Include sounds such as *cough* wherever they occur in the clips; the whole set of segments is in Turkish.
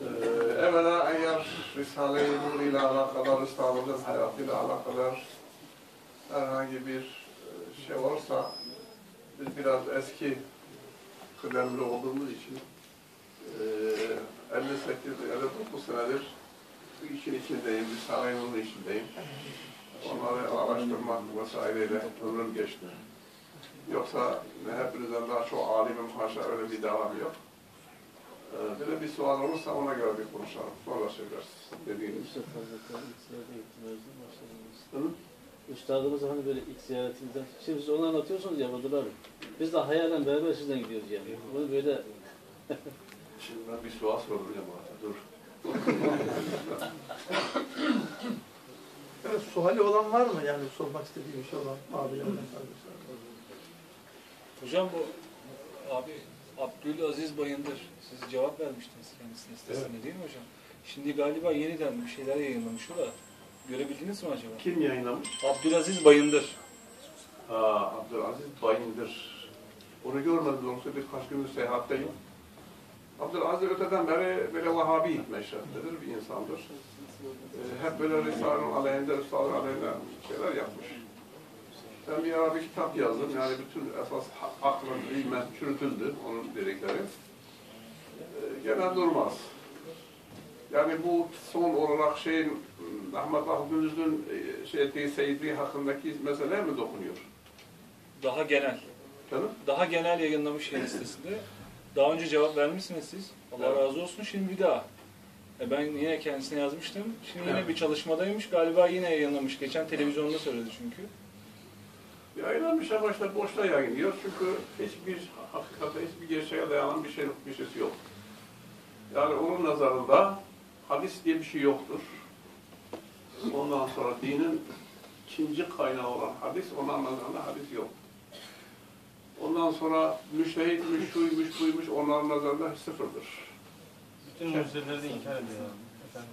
Ee, evvela eğer Risale-i Nur ile alakalı, Risale'nin hayatıyla alakalı herhangi bir e, şey varsa biz biraz eski kıdemli olduğumuz için e, 58 59 senedir bu işin içindeyim, Risale-i Nur'un içindeyim. Onları araştırmak vesaireyle ömrüm geçti. Yoksa hepinizden daha çok alimim haşa öyle bir devam yok. Ee, Böyle bir sual olursa ona göre bir konuşalım. Sonra söyleriz dediğiniz. Üstad Hazretleri ilk ziyarete gittiğimizde başladınız. Hı? Üstadımız hani böyle ilk ziyaretimizde, şimdi siz onu anlatıyorsunuz ya Badur abi. Biz de hayalen beraber sizden gidiyoruz yani. Bunu böyle *laughs* Şimdi ben bir sual soracağım orada. Dur. *laughs* Evet, suali olan var mı? Yani sormak istediği bir şey olan abilerden kardeşler. Hocam bu abi Abdülaziz Bayındır siz cevap vermiştiniz kendisine sitesinde değil mi hocam? Şimdi galiba yeniden bir şeyler yayınlamış o da. Görebildiniz mi acaba? Kim yayınlamış? Abdülaziz Bayındır. Aa, Abdülaziz Bayındır. Onu görmedim doğrusu birkaç gündür seyahatteyim. Abdülaziz öteden beri böyle Vahabi meşreptedir bir insandır. Ee, hep böyle Risale'nin aleyhinde, Risale'nin aleyhinde şeyler yapmış. Ben bir ara bir kitap yazdım. Yani bütün esas aklın ilmen çürütüldü onun dedikleri. Ee, gene durmaz. Yani bu son olarak şeyin Ahmet Ahmed'in şey ettiği seyitliği hakkındaki meseleye mi dokunuyor? Daha genel. Canım? Daha genel yayınlamış yeni sitesinde. Daha önce cevap vermişsiniz siz. Allah Evet. razı olsun. Şimdi bir daha. E ben yine kendisine yazmıştım. Şimdi yine Evet. bir çalışmadaymış. Galiba yine yayınlamış. Geçen televizyonda söyledi çünkü. Yayınlanmış ama işte boşta yayınlıyor. Çünkü hiçbir hakikate, hiçbir gerçeğe dayanan bir şey bir şeysi yok. Yani onun nazarında hadis diye bir şey yoktur. Ondan sonra dinin ikinci kaynağı olan hadis, onun nazarında hadis yok. Ondan sonra müştehitmiş, şuymuş, buymuş, onların nazarında sıfırdır. Bütün mucizeleri de inkar ediyor.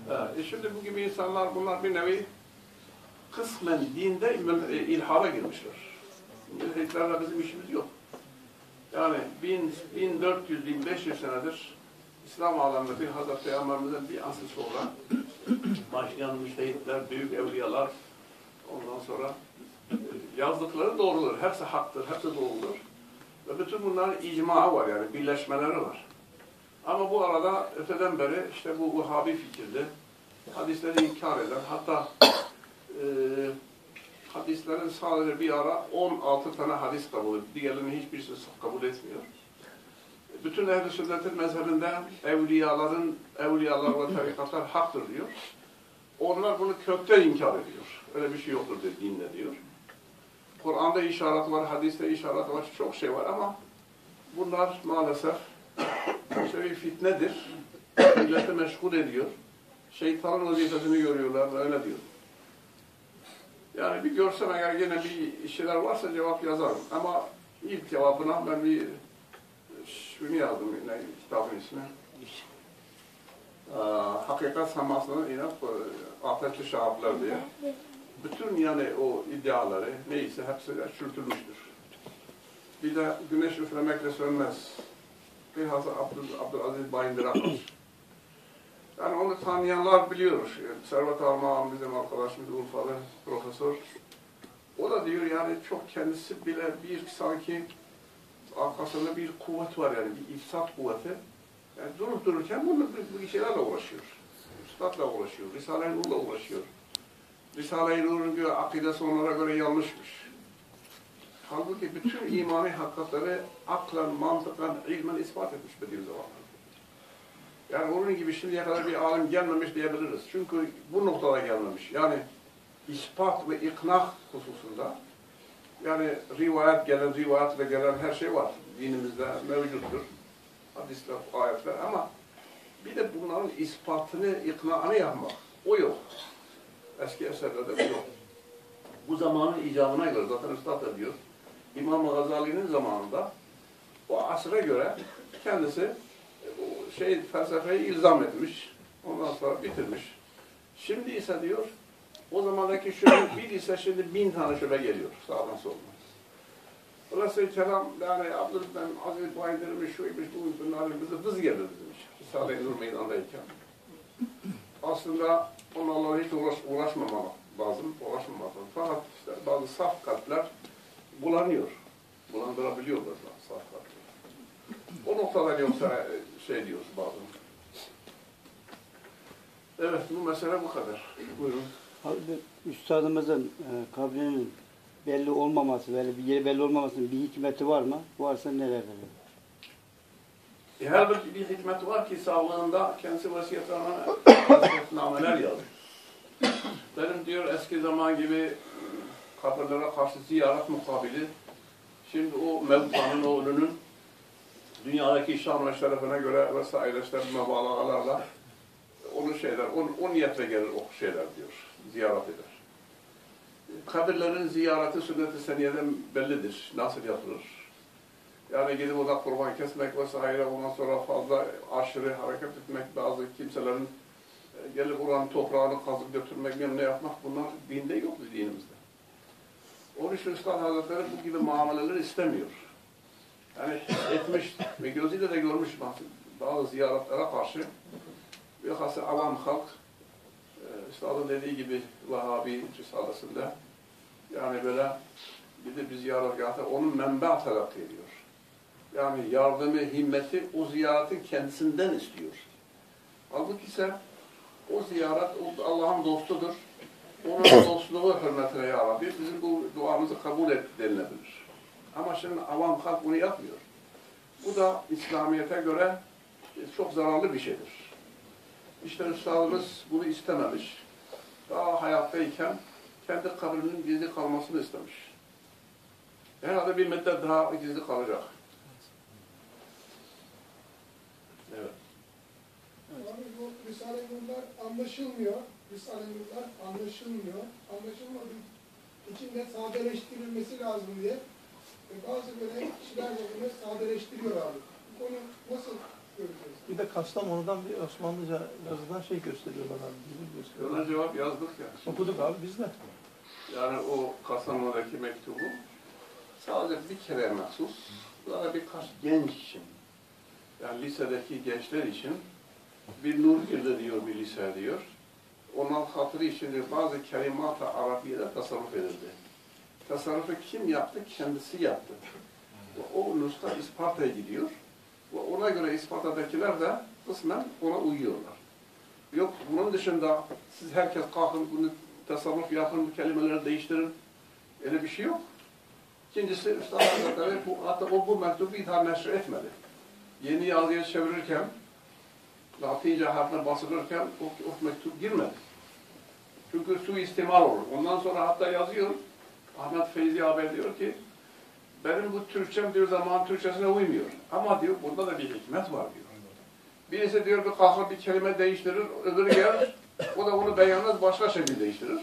Ha, e şimdi bu gibi insanlar bunlar bir nevi kısmen dinde il- ilhara girmişler. Mülhitlerle bizim işimiz yok. Yani 1000, 1400, 1500 senedir İslam aleminde bir Hazreti Peygamberimizden bir asıl sonra başlayan müştehitler, büyük evliyalar ondan sonra e, yazdıkları doğrudur. Hepsi haktır, hepsi doğrudur. Ve bütün bunların icma var yani birleşmeleri var. Ama bu arada öteden beri işte bu Vahhabi fikirli, hadisleri inkar eden, hatta e, hadislerin sadece bir ara 16 tane hadis kabul ediyor. Diğerlerinin hiçbirisi kabul etmiyor. Bütün ehl-i sünnetin mezhebinde evliyaların, evliyalar ve tarikatlar haktır diyor. Onlar bunu kökten inkar ediyor. Öyle bir şey yoktur diye dinle diyor. Kur'an'da işaret var, hadiste işaret var, çok şey var ama bunlar maalesef işte bir fitnedir. Milleti meşgul ediyor. Şeytanın vazifesini görüyorlar, öyle diyor. Yani bir görsem eğer yine bir şeyler varsa cevap yazarım. Ama ilk cevabına ben bir şunu yazdım yine kitabın ismi. Ee, Hakikat Saması'nın yine e, Ateşli Şahaplar diye. Bütün yani o iddiaları neyse hepsi çürütülmüştür. Bir de güneş üflemekle sönmez. Bilhassa Abdül, Abdülaziz Bayındır. Yani onu tanıyanlar biliyor. Servet Armağan bizim arkadaşımız Urfalı profesör. O da diyor yani çok kendisi bile bir sanki arkasında bir kuvvet var yani bir ifsat kuvveti. Yani durup dururken bunu bu, şeylerle uğraşıyor. Üstadla uğraşıyor, Risale-i Nur'la uğraşıyor. Risale-i Nur'un göre akidesi onlara göre yanlışmış. Halbuki bütün imani hakikatleri aklen, mantıkla, ilmen ispat etmiş Bediüzzaman. Yani onun gibi şimdiye kadar bir alim gelmemiş diyebiliriz. Çünkü bu noktada gelmemiş. Yani ispat ve ikna hususunda yani rivayet gelen, rivayetle gelen her şey var. Dinimizde mevcuttur. Hadisler, ayetler ama bir de bunların ispatını, iknaını yapmak. O yok. Eski eserlerde bu yok. Bu zamanın icabına göre zaten Üstad da diyor. İmam Gazali'nin zamanında o asra göre kendisi şey felsefeyi ilzam etmiş. Ondan sonra bitirmiş. Şimdi ise diyor o zamandaki şöyle bir *coughs* ise şimdi bin tane şöyle geliyor sağdan soldan. Dolayısıyla kelam yani Abdülhamid Aziz Bayındır'mış, şuymuş, buymuş, bunların bizi vız gelir demiş. Risale-i Nur meydandayken. Aslında onlarla hiç uğraş, uğraşmamak lazım, uğraşmamak lazım. Fakat işte bazı saf kalpler bulanıyor. Bulandırabiliyor bazen saf kalpler. O noktadan yoksa şey diyoruz bazen. Evet, bu mesele bu kadar. Buyurun. Abi, Üstadımızın e, kabrinin belli olmaması, böyle bir yeri belli olmamasının bir hikmeti var mı? Varsa nelerdir? E, her bir, bir hikmet var ki sağlığında kendisi vasiyetname, vasiyetnameler yazıyor. Benim diyor eski zaman gibi kabirlere karşı ziyaret mukabili şimdi o mevtanın, o ölünün dünyadaki ve şerefine göre vesaire işte mübalağalarla onu şeyler, on, o niyetle gelir o şeyler diyor, ziyaret eder. Kabirlerin ziyareti sünnet-i seniyeden bellidir, nasıl yapılır. Yani gidip orada kurban kesmek vesaire ondan sonra fazla aşırı hareket etmek bazı kimselerin e, gelip oranın toprağını kazıp götürmek ne yapmak bunlar dinde yok dinimizde. Onun için Üstad Hazretleri bu gibi muameleleri istemiyor. Yani etmiş ve gözüyle de görmüş bazı, ziyaretlere karşı bilhassa avam halk e, Üstad'ın dediği gibi Vahabi Risalesinde yani böyle gidip bir ziyaretgahta onun menba telakki ediyor. Yani yardımı, himmeti o ziyaretin kendisinden istiyor. Halbuki ise o ziyaret Allah'ın dostudur. Onun *coughs* dostluğu hürmetine ya Rabbi bizim bu duamızı kabul et denilebilir. Ama şimdi avam halk bunu yapmıyor. Bu da İslamiyet'e göre çok zararlı bir şeydir. İşte Üstadımız bunu istememiş. Daha hayattayken kendi kabrinin gizli kalmasını istemiş. Herhalde bir müddet daha gizli kalacak. Evet. Abi bu Risale-i Nurlar anlaşılmıyor. Risale-i Nurlar anlaşılmıyor. Anlaşılmadığı için de sadeleştirilmesi lazım diye. Ve bazı böyle kişiler de bunu sadeleştiriyor abi. Bu konu nasıl göreceğiz? Bir de Kastamonu'dan bir Osmanlıca yazılan şey gösteriyorlar abi. Ona gösteriyorlar. cevap yazdık ya. Okuduk abi biz de. Yani o Kastamonu'daki mektubu sadece bir kere mahsus. Daha birkaç genç için. Yani lisedeki gençler için bir nur girdi diyor bir lise diyor. Onun hatırı için bazı kelimat-ı Arabiye'de tasarruf edildi. Tasarrufu kim yaptı? Kendisi yaptı. Ve o nuska İsparta'ya gidiyor. Ve ona göre İsparta'dakiler de kısmen ona uyuyorlar. Yok bunun dışında siz herkes kalkın bunu tasarruf yapın, kelimeleri değiştirin. Öyle bir şey yok. İkincisi Üstad Hazretleri bu, hatta o bu mektubu bir daha neşr etmedi. Yeni yazıya çevirirken Latince harfine basılırken o, o mektup girmedi. Çünkü suistimal olur. Ondan sonra hatta yazıyor, Ahmet Feyzi abi diyor ki, benim bu Türkçem diyor zaman Türkçesine uymuyor. Ama diyor burada da bir hikmet var diyor. Birisi diyor bir kalkar bir kelime değiştirir, öbürü gelir, o da onu beğenmez, başka şekilde değiştirir.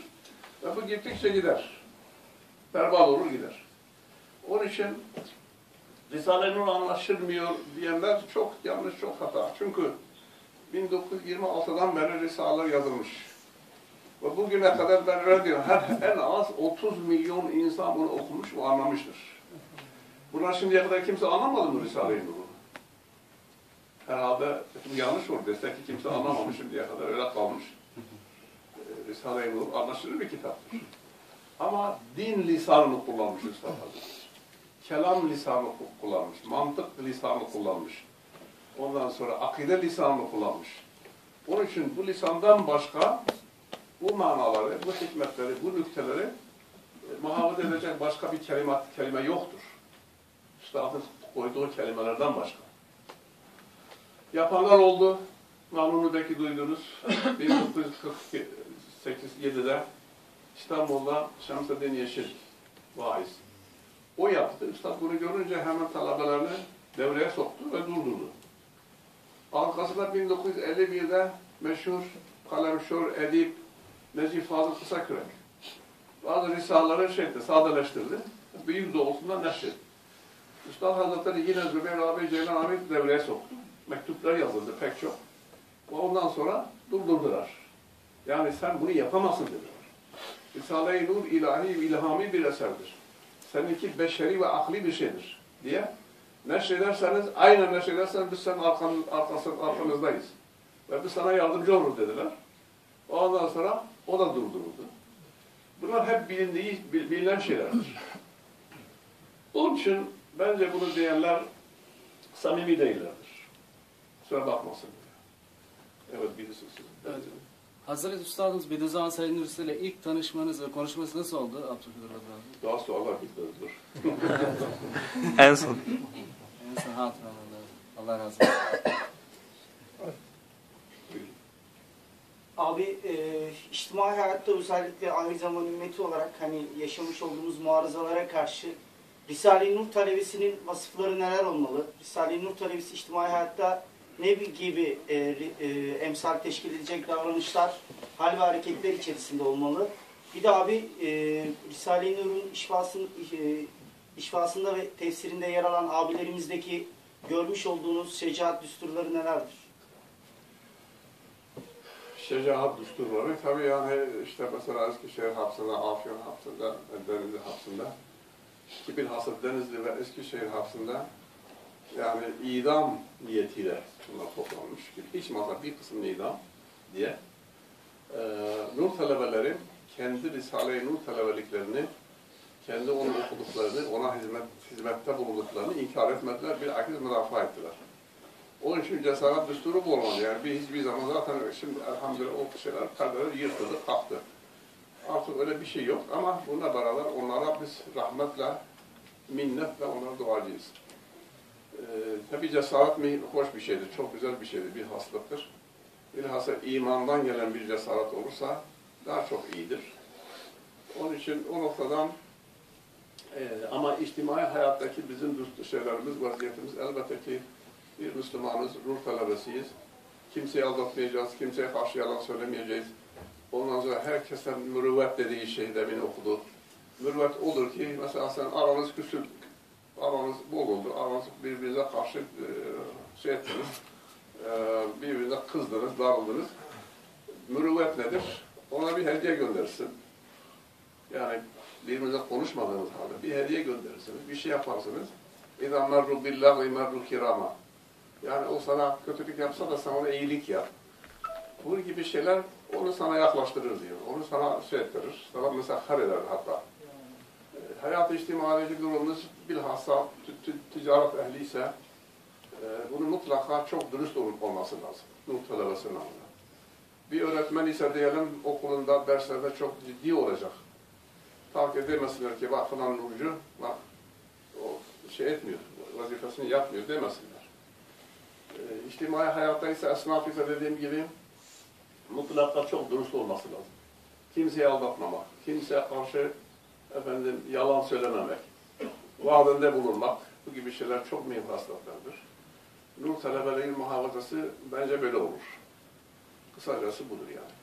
Ve bu gittikçe gider. Berbat olur gider. Onun için Risale-i Nur anlaşılmıyor diyenler çok yanlış, çok hata. Çünkü 1926'dan beri Risaleler yazılmış. Ve bugüne kadar ben her, en az 30 milyon insan bunu okumuş ve anlamıştır. Bunlar şimdiye kadar kimse anlamadı mı Risale-i Nur'u? Herhalde yanlış olur desek ki kimse anlamamış şimdiye kadar, öyle kalmış. Ee, Risale-i Nur anlaşılır bir kitaptır. Ama din lisanını kullanmış Üstad Hazretleri. Kelam lisanı kullanmış, mantık lisanı kullanmış. Ondan sonra akide lisanını kullanmış. Onun için bu lisandan başka bu manaları, bu hikmetleri, bu nükteleri e, muhafaza edecek başka bir kelime, kelime yoktur. Üstadın koyduğu kelimelerden başka. Yapanlar oldu. Malumunu belki duydunuz. *coughs* 1948-7'de İstanbul'da Şemseddin Yeşil vaiz. O yaptı. Üstad bunu görünce hemen talebelerini devreye soktu ve durdurdu. Arkasında 1951'de meşhur kalemşor, edip Necip Fazıl Kısakürek bazı risaleleri şey etti, sadeleştirdi. Büyük da neşretti. Üstad Hazretleri yine Zübeyir abi, Ceylan abi devreye soktu. Mektuplar yazıldı pek çok. Ve ondan sonra durdurdular. Yani sen bunu yapamazsın dediler. Risale-i Nur ilahi ilhami bir eserdir. seninki beşeri ve akli bir şeydir diye neşrederseniz, aynen neşrederseniz biz senin arkan, arkası, arkanızdayız. Ve biz sana yardımcı oluruz dediler. Ondan sonra da durduruldu. Bunlar hep bilindiği, bil- bilinen şeylerdir. Onun için bence bunu diyenler samimi değillerdir. Kusura bakmasın. Evet birisi. Evet. Hazreti Üstadımız Bediüzzaman Said Nursi ile ilk tanışmanız ve konuşması nasıl oldu Abdülkadir abi? Daha sorular bitmedi. *laughs* En son. En son hatıralarında. Allah razı olsun. Abi e, içtimai hayatta özellikle ahir zaman ümmeti olarak hani yaşamış olduğumuz muarızalara karşı Risale-i Nur talebesinin vasıfları neler olmalı? Risale-i Nur talebesi içtimai hayatta ne gibi e, e, emsal teşkil edecek davranışlar, hal ve hareketler içerisinde olmalı? Bir de abi e, Risale-i Nur'un işfasın, e, işfasında ve tefsirinde yer alan abilerimizdeki görmüş olduğunuz şecaat düsturları nelerdir? Şecaat düsturları tabii yani işte mesela Eskişehir hapsında, Afyon hapsında, Denizli hapsında, ki bilhassa Denizli ve Eskişehir hapsında yani idam niyetiyle bunlar toplanmış. Hiç masa bir kısmı idam diye. Ee, Nur talebeleri kendi Risale-i Nur talebeliklerini, kendi onu okuduklarını, ona hizmet, hizmette bulunduklarını inkar etmediler, bir akıl müdafaa ettiler. Onun için cesaret düsturu bu olmalı. Yani bir hiçbir zaman zaten şimdi elhamdülillah o şeyler, perdeler yırtıldı, kalktı. Artık öyle bir şey yok ama bununla beraber onlara biz rahmetle, minnetle onlara duacıyız. Ee, tabi cesaret mi hoş bir şeydir, çok güzel bir şeydir, bir hastalıktır. Bilhassa imandan gelen bir cesaret olursa daha çok iyidir. Onun için o noktadan e, ama içtimai hayattaki bizim şeylerimiz, vaziyetimiz elbette ki bir Müslümanız, ruh talebesiyiz. Kimseyi aldatmayacağız, kimseye karşı yalan söylemeyeceğiz. Ondan sonra herkesten mürüvvet dediği şey demin okudu. Mürüvvet olur ki mesela sen aranız küsüldü, aranız bozuldu, aranız birbirinize karşı e, şey ettiniz, e, birbirinize kızdınız, darıldınız. Mürüvvet nedir? Ona bir hediye gönderirsin. Yani birbirinize konuşmadığınız halde bir hediye gönderirsiniz, bir şey yaparsınız. اِذَا مَرُّ بِاللّٰهِ مَرُّ كِرَامًا yani o sana kötülük yapsa da sen ona iyilik yap. Bu gibi şeyler onu sana yaklaştırır diyor. Onu sana şey ettirir. Sana mesahhar eder hatta. E, Hayat-ı içtimaici durumunuz bilhassa ticaret ehli ise e, bunu mutlaka çok dürüst olup olması lazım. Talebesinin anlamında. Bir öğretmen ise diyelim okulunda, derslerde çok ciddi olacak. Takip demesinler ki bak falan nurcu, bak o şey etmiyor, vazifesini yapmıyor demesinler. E, içtimai hayatta ise esnaf ise dediğim gibi mutlaka çok dürüst olması lazım. Kimseyi aldatmamak, kimseye karşı efendim yalan söylememek, vaadinde bulunmak, bu gibi şeyler çok mühim hastalıklardır. Nur talebeliğin muhafazası bence böyle olur. Kısacası budur yani.